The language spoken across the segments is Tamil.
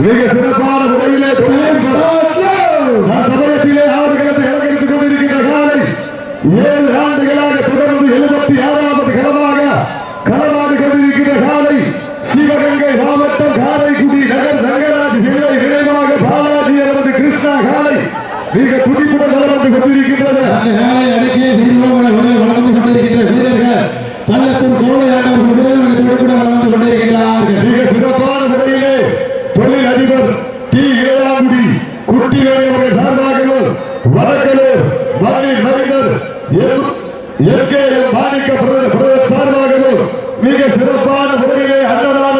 மிக சிறப்பான முறையிலே தொழில் சதயத்திலே ஆண்டுகளத்தை அலங்கரித்துக் கொண்டிருக்கின்ற காலை ஏழு ஆண்டுகளாக தொடர்ந்து எழுபத்தி ஆறாவது கடமாக களமாடி கொண்டிருக்கின்ற காலை சிவகங்கை மாவட்டம் காரைக்குடி நகர் ரங்கராஜ் இணை இணைவாக பாலாஜி அல்லது கிருஷ்ணா காலை மிக துடிப்புடன் நடந்து கொண்டிருக்கிறது கலைஞர் இயற்கையை பாதிக்கப்படுவது சார்பாகவும் மிக சிறப்பான முறையிலே அன்னதான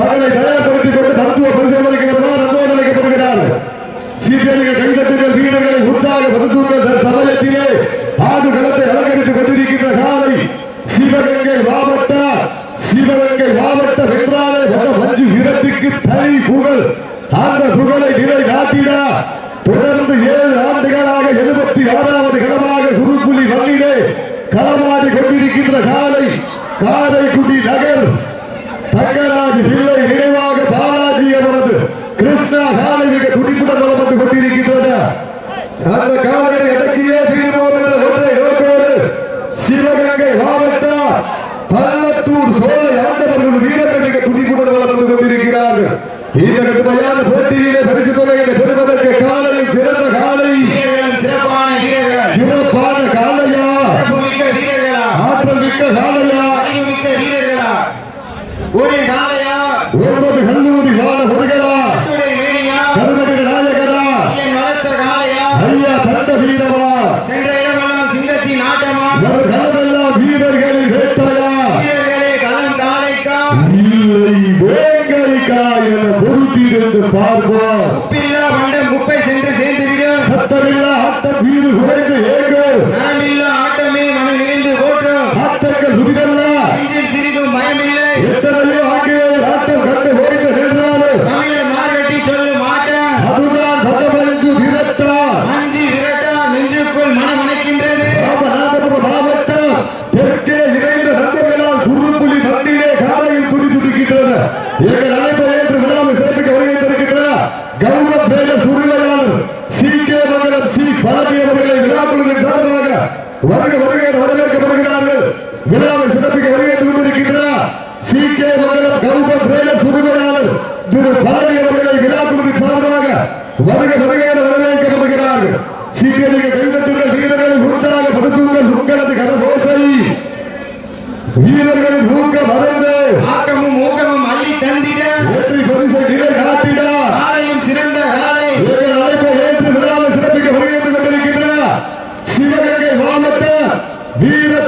தகவலை தயார்படுத்திக் கொண்டு தத்துவ பரிசோதனைக்கு Obrigado.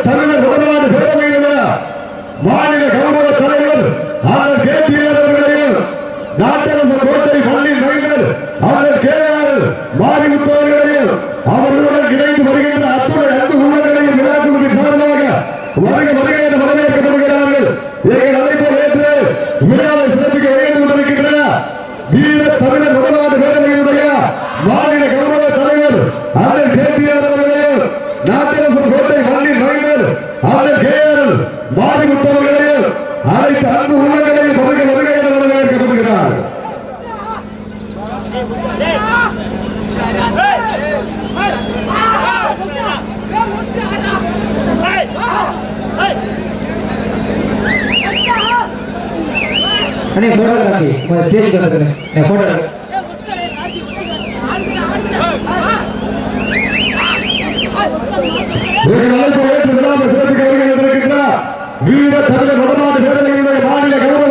தமிழர் முதல்வாறு சேர என மாநில கவர்னர் தலைவர் ஆர் கேபிஆர் அவர்கள் நாட்டரசு அண்ணே போட்டோ காட்டி ஸ்டேஜ் காட்டுறேன் நான் போட்டோ வீர தமிழக வடமாட்டு வேதனையினுடைய மாநில கவர்னர்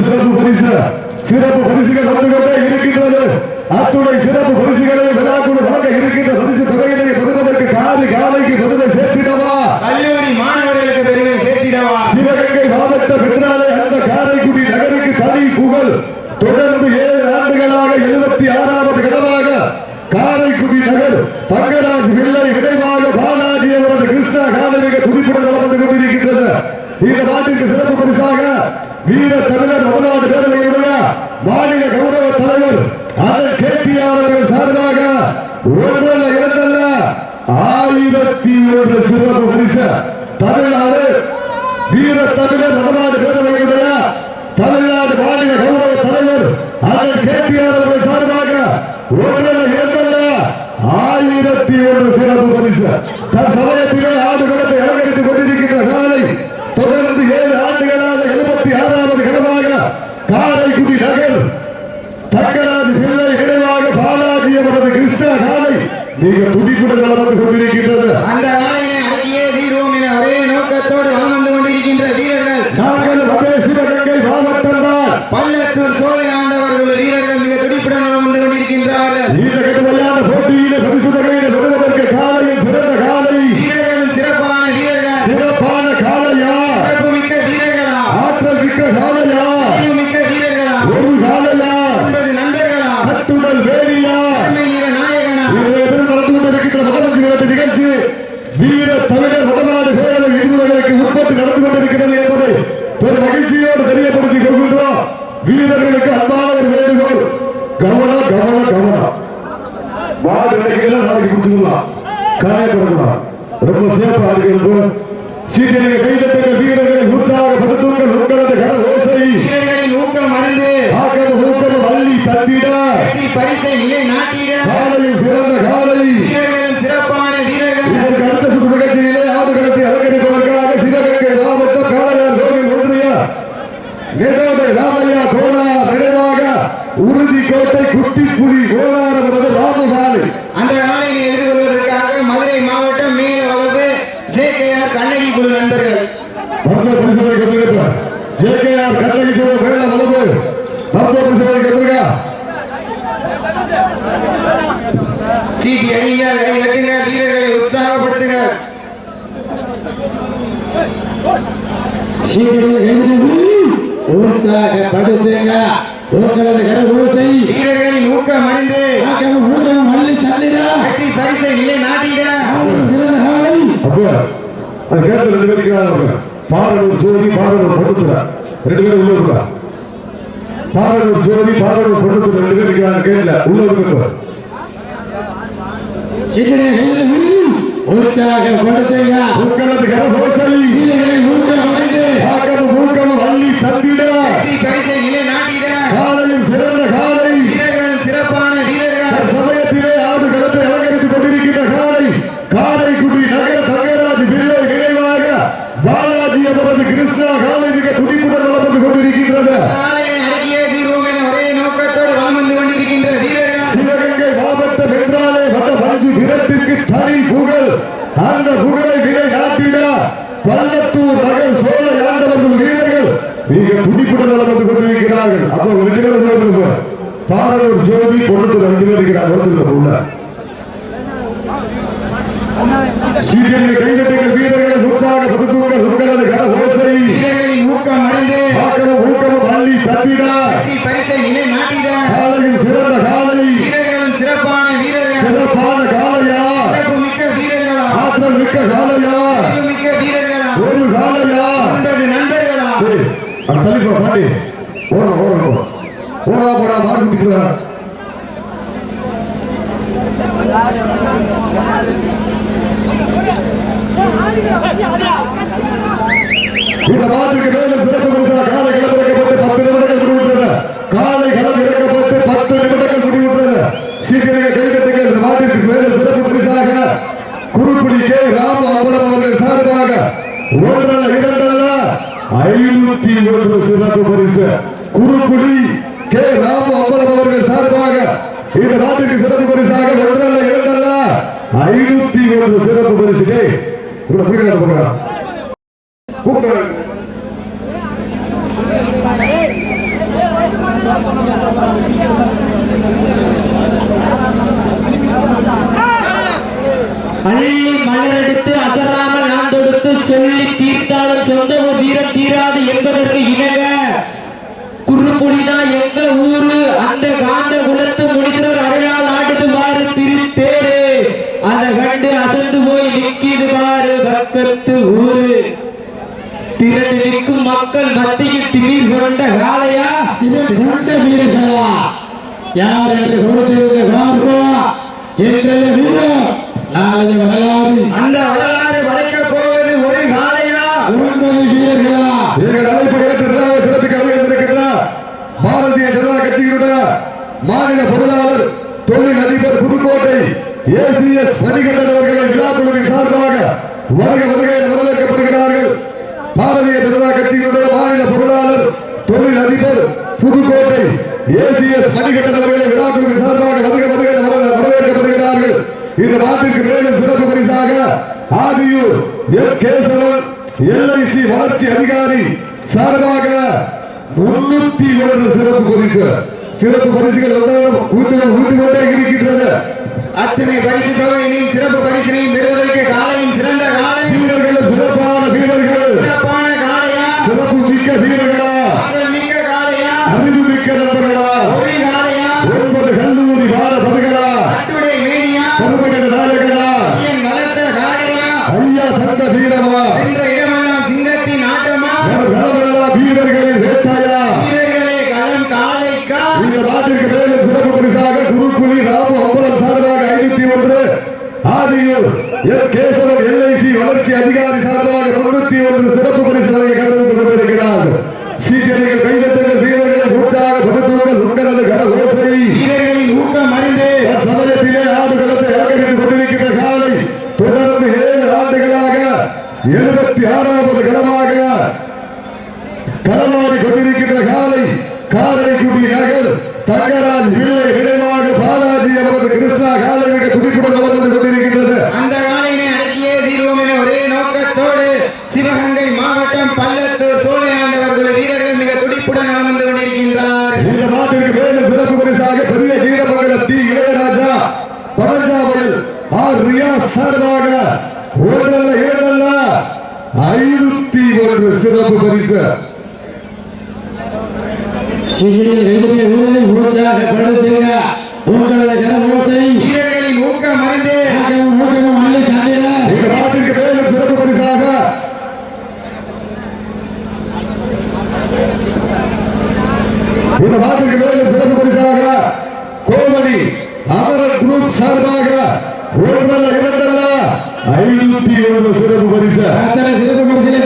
சிறப்பு பரிசுகள் வந்து கொண்டே இருக்கின்றது. அத்துணை சிறப்பு பரிசுகளை விழாக்குழு வழங்க இருக்கின்ற பரிசு தொகையினை பெறுவதற்கு காலை காலைக்கு பதிலை சேர்த்திடவா? கல்லூரி மாணவர்களுக்கு பெருமை சேர்த்திடவா? சிவகங்கை மாவட்ட பெற்றாலே அந்த காரைக்குடி நகருக்கு தனி புகழ். தொடர்ந்து ஏழு ஆண்டுகளாக எழுபத்தி ஆறாவது இடமாக காரைக்குடி நகர் தங்கராஜ் பிள்ளை விரைவாக பாலாஜி அவரது கிருஷ்ணா காலமிக துடிப்புடன் நடந்து கொண்டிருக்கின்றது. இந்த நாட்டிற்கு சிறப்பு வீர தமிழர் முதலாவது பேரவையுடைய மாநில கௌரவ தலைவர் அண்ணன் கேபிஆர் அவர்கள் சார்பாக ஒன்றல்ல இரண்டல்ல ஆயிரத்தி ஒன்று சிறப்பு பரிசு. தமிழ்நாடு வீர தமிழர் நடமாடு பேரவையுடைய தமிழ்நாடு மாநில கௌரவ தலைவர் அண்ணன் கேபிஆர் அவர்கள் சார்பாக ஒன்றல்ல இரண்டல்ல ஆயிரத்தி ஒன்று சிறப்பு பரிசு தன் சமயத்திலே ஆடுகளத்தை அலங்கரித்துக் கொண்டிருக்கின்ற காலை தொடர்ந்து ஏழு ஆண்டுகளாக எழுபத்தி ஆறாவது இடமாக காரைக்குடி நகர் தங்கராஜ் பிள்ளை நினைவாக பாலாஜி அவரது கிருஷ்ண காலை மிக துடிப்புடன் நடந்து கொண்டிருக்கின்றது. அந்த நாளினை அடக்கியே தீர்வோம் என ஒரே நோக்கத்தோடு வலம் வந்து கொண்டிருக்கின்ற வீரர்கள். நாங்கள் வந்தே சிவகங்கை மாவட்டம் தான். பள்ளத்தூர் சோலை ஆண்டவர்கள் வீரர்கள் மிக துடிப்புடன் வந்து கொண்டிருக்கின்றார்கள். இந்த கடுமையான போட்டியில பெறுவதற்கு காலையில் சிறந்த காலை வீரர்களும் சிறப்பான வீரர்கள் சிறப்பான காலையா சிறப்புமிக்க வீரர்களா ஆற்றல் மிக்க காலையா மிக்க வீரர்களா ஒரு காலையா ஒன்பது நண்பர்களா கட்டுடல் வேலியா தலைமை வீர நாயகனா இன்றைய தினம் நடந்து கொண்டிருக்கின்ற மகனத்து விரட்டு நிகழ்ச்சி வீர தமிழர் வடநாடு பேரவை விருதுகளுக்கு உட்பட்டு நடந்து கொண்டிருக்கிறது என்பதை பெரும் மகிழ்ச்சியோடு தெரியப்படுத்திக் கொள்கின்றோம் வீரர்களுக்கு அன்பான ஒரு வேண்டுகோள் கவனம் கவனம் கவனம் வார்டு நிலைகள் நாளைக்கு கொடுத்துக்கலாம் காயப்படக்கூடாது ரொம்ப சேஃபா இருக்கிறது கைதட்டுங்கள் வீரர்களை உற்சாகப்படுத்துங்கள் உங்களது கர ஓசை வீரர்களின் ஊக்கம் அறிந்து ஆக்கத ஊக்கம் அள்ளி தட்டிட பரிசை நிலை நாட்டிட காலையில் சிறந்த காலை வீரர்களும் சிறப்பான வீரர்கள் இதற்கு அடுத்த சுற்று நிகழ்ச்சியிலே அலங்கரிப்பதற்காக சிவகங்கை மாவட்ட காளையார் கோவில் ஒன்றிய நேதாதை ராமையா கோலா நினைவாக உறுதி கோட்டை குட்டி புலி கோலாரம் ராமசாலை அந்த நாளினை எதிர்கொள்வதற்காக மதுரை மாவட்டம் மேல வளர்ந்து ஜே கே ஆர் கண்ணகி குழு நண்பர்கள் பத்ம பரிசுகளை கத்திருப்பார் ஜே கே ஆர் கட்டளை கூட மேல வளர்ந்து பத்ம பரிசுகளை கத்திருக்கா சிபி அணிங்க கை கட்டுங்க வீரர்களை உற்சாகப்படுத்துங்க உற்சாகப்படுத்துங்க உங்களது கரகோசை வீரர்களின் ஊக்கம் மல்லி தந்திரா வெற்றி பரிசை நிலை நாட்டிட. சிறந்த காலை அப்ப அது கேட்ட ரெண்டு பேருக்கு பாரனூர் ஜோதி பாரனூர் பொண்ணுத்துற ரெண்டு பேரும் உள்ள இருக்கா? ஜோதி பொண்ணுத்துற ரெண்டு கேட்கல உள்ள இருக்கிற உங்களது ஊக்கம் அள்ளி தந்திட வெற்றி பரிசை நிலை நாட்டிட காலையில் சிறந்த காலை வீரர்களும் சிறப்பான வீரர்கள் சமயத்திலே ஆடு களத்தை அலங்கரித்துக் கொண்டிருக்கின்ற காலை காரைக்குடி நகர தங்கராஜ் பிள்ளை நினைவாக பாலாஜி அவரது கிருஷ்ணா காலை மிக துடிப்புடன் நடந்து கொண்டிருக்கின்றது நாளைய அழகிய தீர்வோம் என ஒரே நோக்கத்தோடு வலம் வந்து கொண்டிருக்கின்ற வீரர்கள்? சிவகங்கை மாவட்டம் என்றாலே வட பஞ்சு வீரத்திற்கு தனி புகழ். அந்த புகழை விலை நாட்டிட பள்ளத்தூர் நகர் சோழ ஆண்டவர்கள் வீரர்கள் மிக துடிப்புடன் நடந்து கொண்டிருக்கிறார்கள். அப்ப ஒரு ரெண்டு பேர் உள்ள இருக்கு பாரு. பாரூர் ஜோதி பொண்ணு ரெண்டு பேர் இருக்கிறார் ஒருத்தர் உள்ள சீக்கிரம் கைதட்டுங்கள் வீரர்களை தள்ளிப்பா பாட்டி ஓட ஓட ஓடா போடா மாட்டு குடிக்கிறா இந்த மேலும் சிறப்பு பரிசா காலை கிளம்பிறக்கப்பட்டு பத்து நிமிடங்கள் தூத்துக்குடினா எங்க ஊரு. அந்த காந்த குலத்து முடிச்சது அரையால் ஆடுது பாரு திருத்தேரு. அதை கண்டு அசந்து போய் நிக்கிது பாரு பக்கத்து ஊரு. திரண்டு நிற்கும் மக்கள் மத்தியில் திடீர் புரண்ட காலையா புரண்ட வீரர்களா? யார் என்று கொடுத்திருந்த பார்ப்போ எங்களுடைய வீரம் நாளது வரலாறு. அந்த வரலாறு படைக்க போவது ஒரு காலையா ஒன்பது வீரர்களா? இவர்கள் அழைப்பு மாநில பொருளாளர் தொழில் அதிபர் புதுக்கோட்டை ஏசிஎஸ் மணிகண்டன் அவர்களை விழாக்குழுவின் சார்பாக வருக வருகை வரவேற்கப்படுகிறார்கள். பாரதிய ஜனதா கட்சியினுடைய மாநில பொருளாளர் தொழில் அதிபர் புதுக்கோட்டை ஏசிஎஸ் மணிகண்டன் அவர்களை விழாக்குழுவின் சார்பாக வருக வருகை வரவேற்கப்படுகிறார்கள். இந்த நாட்டிற்கு மேலும் சிறப்பு பரிசாக ஆதியூர் எஸ் கேசவன் எல்ஐசி வளர்ச்சி அதிகாரி சார்பாக முன்னூத்தி ஒன்று சிறப்பு பரிசு சிறப்பு பரிசுகள் ஊட்டுகள் ஊட்டுகொண்டே இருக்கின்றது. அத்தனை பரிசுகளும் சிறப்பு பரிசினையும் பெறுவதற்கு காலையும் சிறந்த காலை. ஒரு சிறப்பு பரிசு. சிறுநீர் ரெண்டு பேர் உடலை உறுதியாக படுத்துங்க உங்களது கரமோசை ஊக்கம் அறிந்து. ஊக்கம் அறிந்து தந்தையில இந்த ராத்திரிக்கு பேர சிறப்பு பரிசாக. இந்த ராத்திரிக்கு குரூப் சார்பாக ஒரு நல்ல இரண்டல்ல ஐநூத்தி ஏழு சிறப்பு பரிசு. சிறப்பு பரிசிலே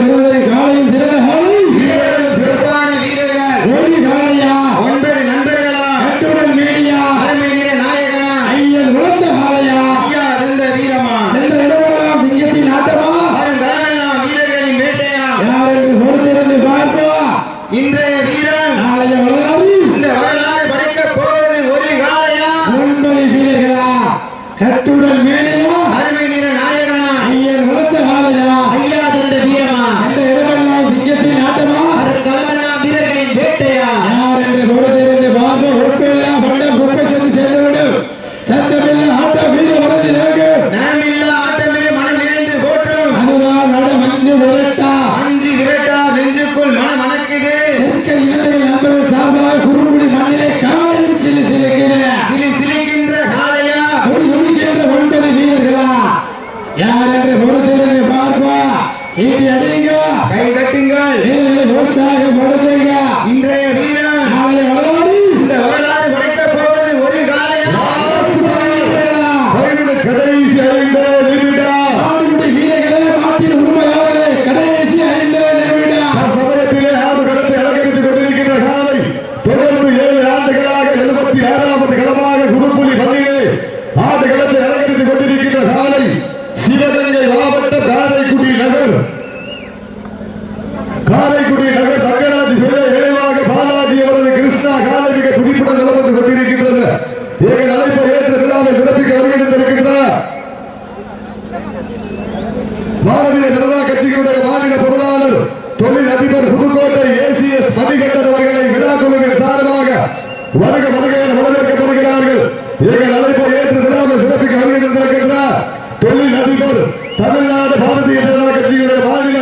தமிழ்நாடு பாரதிய ஜனதா கட்சியுடைய மாநில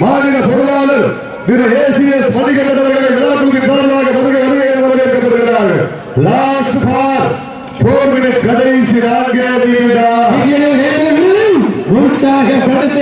மாநில பொருளாளர் Thiru A C S Manikandan அவர்களை உற்சாகப்படுத்த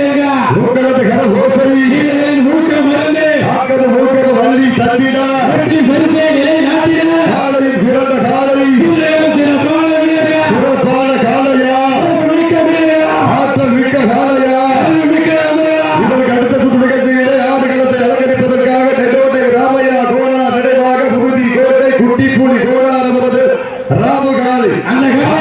Anh đây không?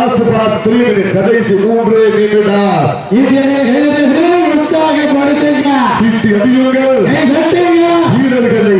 ರಾಸಪಾತ್ರಿ ಕದೈಸಿ ಮೂರೇ ನೀಡಿದ உற்சாகப்படுத்துங்க. வீரர்களை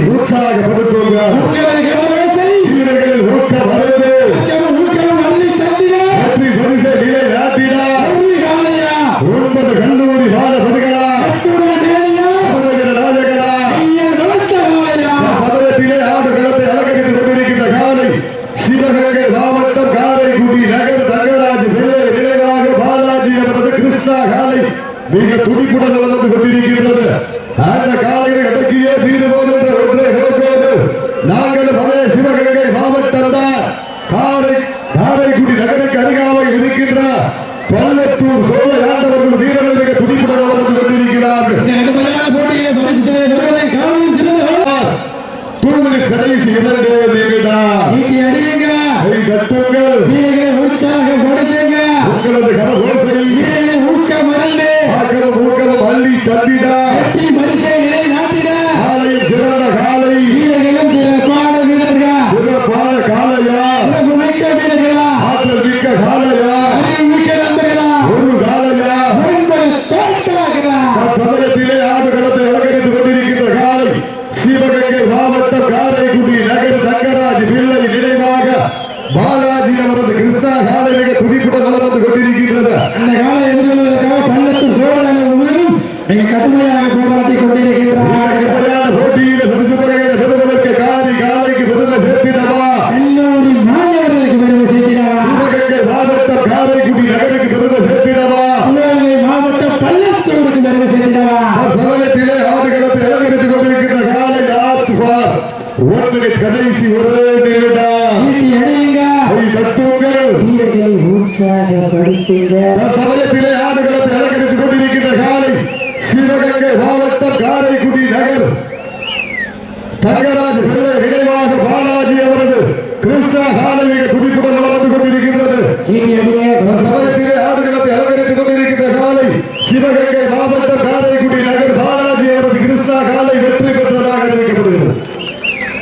கடைசி ஒரே நிமிடம் கத்துங்கள் வீரர்களை உற்சாகப்படுத்துங்க சமயத்திலே ஆடுகளத்தை அலங்கரித்துக் கொண்டிருக்கின்ற காலை சிவகங்கை மாவட்டம் காரைக்குடி நகர். தங்கராஜ் பிள்ளை நினைவாக பாலாஜி அவரது கிருஷ்ணா காலை மிக வளர்ந்து கொண்டிருக்கின்றது.